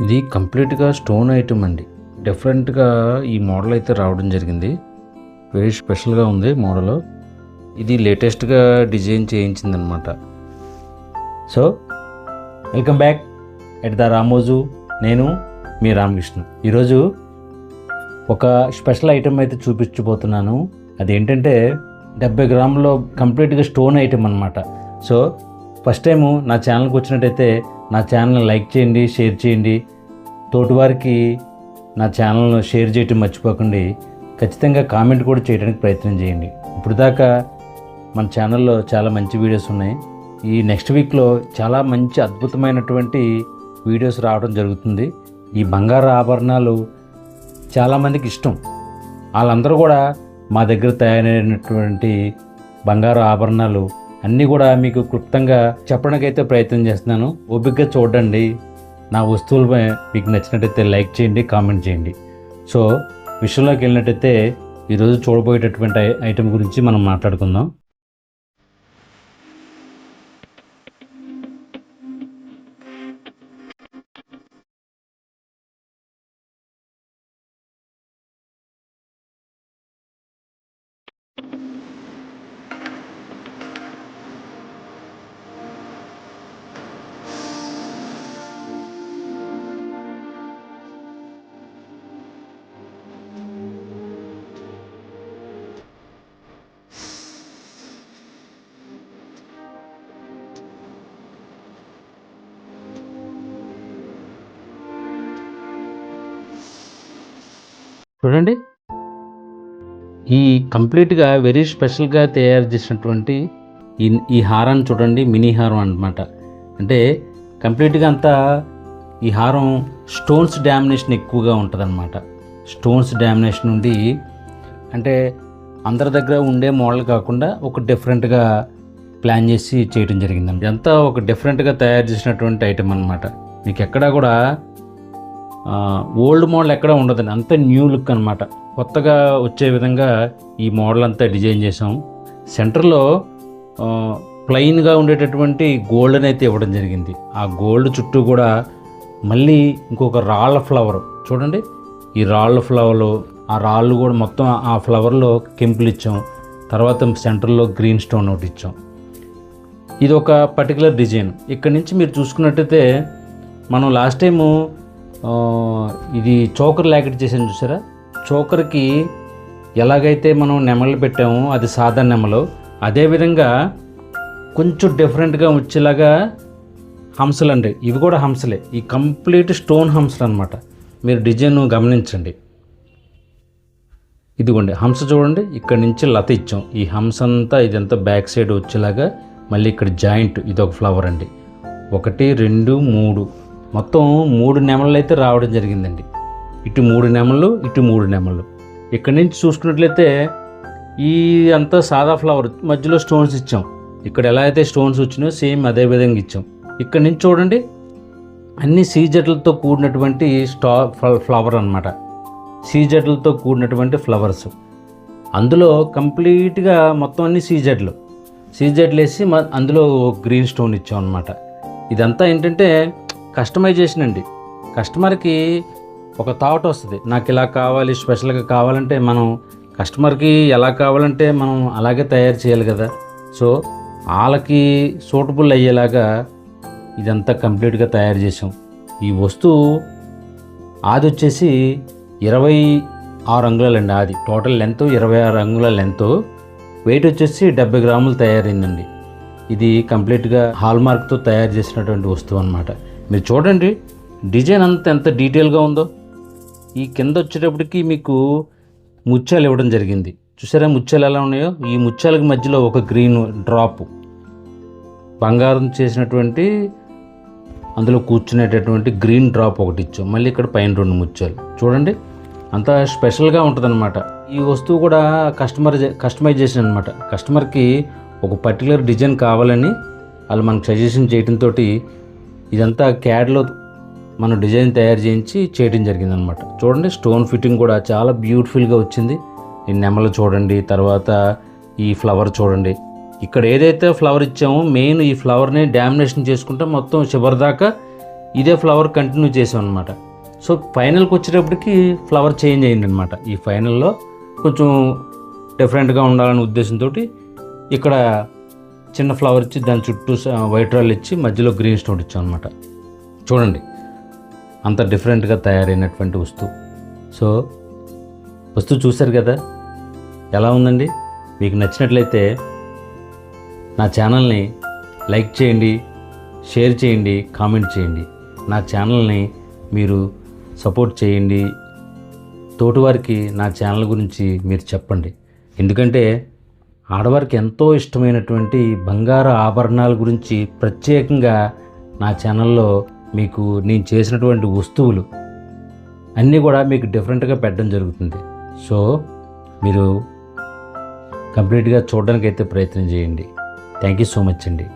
ఇది కంప్లీట్గా stone item అండి. డిఫరెంట్గా ఈ మోడల్ అయితే రావడం జరిగింది. వెరీ స్పెషల్గా ఉంది మోడల్. ఇది లేటెస్ట్గా design చేయించిందనమాట so welcome back at the Ramoju. నేను మీ రామకృష్ణ. ఈరోజు ఒక స్పెషల్ ఐటెం అయితే చూపించబోతున్నాను. అదేంటంటే డెబ్బై గ్రాములో కంప్లీట్గా స్టోన్ ఐటెం అనమాట సో ఫస్ట్ టైము నా ఛానల్కి వచ్చినట్టయితే నా ఛానల్ని లైక్ చేయండి షేర్ చేయండి. తోటివారికి నా ఛానల్ను షేర్ చేయటం మర్చిపోకండి. ఖచ్చితంగా కామెంట్ కూడా చేయడానికి ప్రయత్నం చేయండి. ఇప్పుడు దాకా మన ఛానల్లో చాలా మంచి వీడియోస్ ఉన్నాయి. ఈ నెక్స్ట్ వీక్లో చాలా మంచి అద్భుతమైనటువంటి వీడియోస్ రావడం జరుగుతుంది. ఈ బంగారు ఆభరణాలు చాలామందికి ఇష్టం. వాళ్ళందరూ కూడా మా దగ్గర తయారైనటువంటి బంగారు ఆభరణాలు అన్నీ కూడా మీకు క్లుప్తంగా చెప్పడానికైతే ప్రయత్నం చేస్తున్నాను. ఓపికగా చూడండి. నా వస్తువులపై మీకు నచ్చినట్టయితే లైక్ చేయండి కామెంట్ చేయండి. సో విషయంలోకి వెళ్ళినట్టయితే ఈరోజు చూడబోయేటటువంటి ఐటెం గురించి మనం మాట్లాడుకుందాం. చూడండి. ఈ కంప్లీట్గా వెరీ స్పెషల్గా తయారు చేసినటువంటి ఈ ఈ హారాన్ని చూడండి మినీ హారం అనమాట అంటే కంప్లీట్గా అంతా ఈ హారం స్టోన్స్ డామినేషన్ ఎక్కువగా ఉంటుందన్నమాట. స్టోన్స్ డామినేషన్ నుండి అంటే అందరి దగ్గర ఉండే మోడల్ కాకుండా ఒక డిఫరెంట్గా ప్లాన్ చేసి చేయడం జరిగిందండి ఇదంతా ఒక డిఫరెంట్గా తయారు చేసినటువంటి ఐటమ్ అనమాట మీకు ఎక్కడా కూడా ఓల్డ్ మోడల్ ఎక్కడ ఉండదండి. అంతా న్యూ లుక్ అనమాట కొత్తగా వచ్చే విధంగా ఈ మోడల్ అంతా డిజైన్ చేసాం సెంటర్లో ప్లెయిన్గా ఉండేటటువంటి గోల్డ్ని అయితే ఇవ్వడం జరిగింది. ఆ గోల్డ్ చుట్టూ కూడా మళ్ళీ ఇంకొక రాళ్ళ ఫ్లవర్ చూడండి ఈ రాళ్ళ ఫ్లవర్లు ఆ రాళ్ళు కూడా మొత్తం ఆ ఫ్లవర్లో కెంపులు ఇచ్చాం. తర్వాత సెంటర్లో గ్రీన్ స్టోన్ ఒకటి ఇచ్చాం. ఇది ఒక పర్టికులర్ డిజైన్ ఇక్కడ నుంచి మీరు చూసుకున్నట్టయితే మనం లాస్ట్ టైము ఇది చోకర్ లాకెట్ చేసాను చూసారా? చోకర్కి ఎలాగైతే మనం నెమలు పెట్టామో అది సాదా నెమలు అదేవిధంగా కొంచెం డిఫరెంట్గా వచ్చేలాగా హంసలు అండి ఇవి కూడా హంసలే. ఈ కంప్లీట్ స్టోన్ హంసలు అనమాట మీరు డిజైన్ గమనించండి. ఇదిగోండి హంస చూడండి. ఇక్కడ నుంచి లత ఇచ్చాం. ఈ హంస అంతా ఇదంతా బ్యాక్ సైడ్ వచ్చేలాగా మళ్ళీ ఇక్కడ జాయింట్ ఇది ఒక ఫ్లవర్ అండి. ఒకటి రెండు మూడు. మొత్తం మూడు నెమళ్ళు అయితే రావడం జరిగిందండి. ఇటు మూడు నెమళ్ళు ఇటు మూడు నెమళ్ళు. ఇక్కడ నుంచి చూసుకున్నట్లయితే ఈ అంతా సాదా ఫ్లవర్ మధ్యలో స్టోన్స్ ఇచ్చాం. ఇక్కడ ఎలా అయితే స్టోన్స్ వచ్చినాయో సేమ్ అదే విధంగా ఇచ్చాం. ఇక్కడ నుంచి చూడండి అన్ని సీజెట్లతో కూడినటువంటి స్టా ఫ్లవర్ అన్నమాట. సీజెడ్లతో కూడినటువంటి ఫ్లవర్స్. అందులో కంప్లీట్గా మొత్తం అన్ని సీజెడ్లు సీజెడ్లు వేసి మ- అందులో గ్రీన్ స్టోన్ ఇచ్చాం అనమాట ఇదంతా ఏంటంటే కస్టమైజేషన్ అండి. కస్టమర్కి ఒక థాట్ వస్తుంది. నాకు ఇలా కావాలి స్పెషల్గా కావాలంటే మనం కస్టమర్కి ఎలా కావాలంటే మనం అలాగే తయారు చేయాలి కదా. సో వాళ్ళకి సూటబుల్ అయ్యేలాగా ఇదంతా కంప్లీట్గా తయారు చేసాం ఈ వస్తువు ఆది వచ్చేసి ఇరవై ఆరు అంగుళాలండి ఆది. టోటల్ లెంత్ ఇరవై ఆరు అంగుళాల లెంత్. వెయిట్ వచ్చేసి డెబ్బై గ్రాములు తయారైందండి. ఇది కంప్లీట్గా హాల్మార్క్తో తయారు చేసినటువంటి వస్తువు అనమాట మీరు చూడండి డిజైన్ అంత ఎంత డీటెయిల్గా ఉందో. ఈ కింద వచ్చేటప్పటికి మీకు ముత్యాలు ఇవ్వడం జరిగింది. చూసారా ముత్యాలు ఎలా ఉన్నాయో? ఈ ముత్యాలకు మధ్యలో ఒక గ్రీన్ డ్రాప్. బంగారం చేసినటువంటి అందులో కూర్చునేటటువంటి గ్రీన్ డ్రాప్ ఒకటి ఇచ్చాం. మళ్ళీ ఇక్కడ పైన రెండు ముత్యాలు. చూడండి అంత స్పెషల్గా ఉంటుందన్నమాట. ఈ వస్తువు కూడా కస్టమర్ కస్టమైజేషన్ అనమాట కస్టమర్కి ఒక పర్టికులర్ డిజైన్ కావాలని వాళ్ళు మనకు సజెషన్ చేయడంతో ఇదంతా క్యాడ్లో మనం డిజైన్ తయారు చేయించి చేయడం జరిగిందనమాట చూడండి స్టోన్ ఫిట్టింగ్ కూడా చాలా బ్యూటిఫుల్గా వచ్చింది. ఈ నెమలు చూడండి తర్వాత ఈ ఫ్లవర్ చూడండి. ఇక్కడ ఏదైతే ఫ్లవర్ ఇచ్చామో మెయిన్ ఈ ఫ్లవర్ని డామినేషన్ చేసుకుంటే మొత్తం చివరి దాకా ఇదే ఫ్లవర్ కంటిన్యూ చేసాం అనమాట సో ఫైనల్కి వచ్చేటప్పటికి ఫ్లవర్ చేంజ్ అయింది అనమాట ఈ ఫైనల్లో కొంచెం డిఫరెంట్గా ఉండాలనే ఉద్దేశంతో ఇక్కడ చిన్న ఫ్లవర్ ఇచ్చి దాని చుట్టూ స- వైట్ రాల్ ఇచ్చి మధ్యలో గ్రీన్ స్టోన్ ఇచ్చాం అనమాట చూడండి అంత డిఫరెంట్గా తయారైనటువంటి వస్తువు. సో వస్తువు చూశారు కదా? ఎలా ఉందండి? మీకు నచ్చినట్లయితే నా ఛానల్ని లైక్ చేయండి షేర్ చేయండి కామెంట్ చేయండి. నా ఛానల్ని మీరు సపోర్ట్ చేయండి. తోటివారికి నా ఛానల్ గురించి మీరు చెప్పండి. ఎందుకంటే ఆడవారికి ఎంతో ఇష్టమైనటువంటి బంగారు ఆభరణాల గురించి ప్రత్యేకంగా నా ఛానల్లో మీకు నేను చేసినటువంటి వస్తువులు అన్నీ కూడా మీకు డిఫరెంట్గా పెట్టడం జరుగుతుంది. సో మీరు కంప్లీట్గా చూడడానికి అయితే ప్రయత్నం చేయండి. థ్యాంక్ యూ సో మచ్ అండి.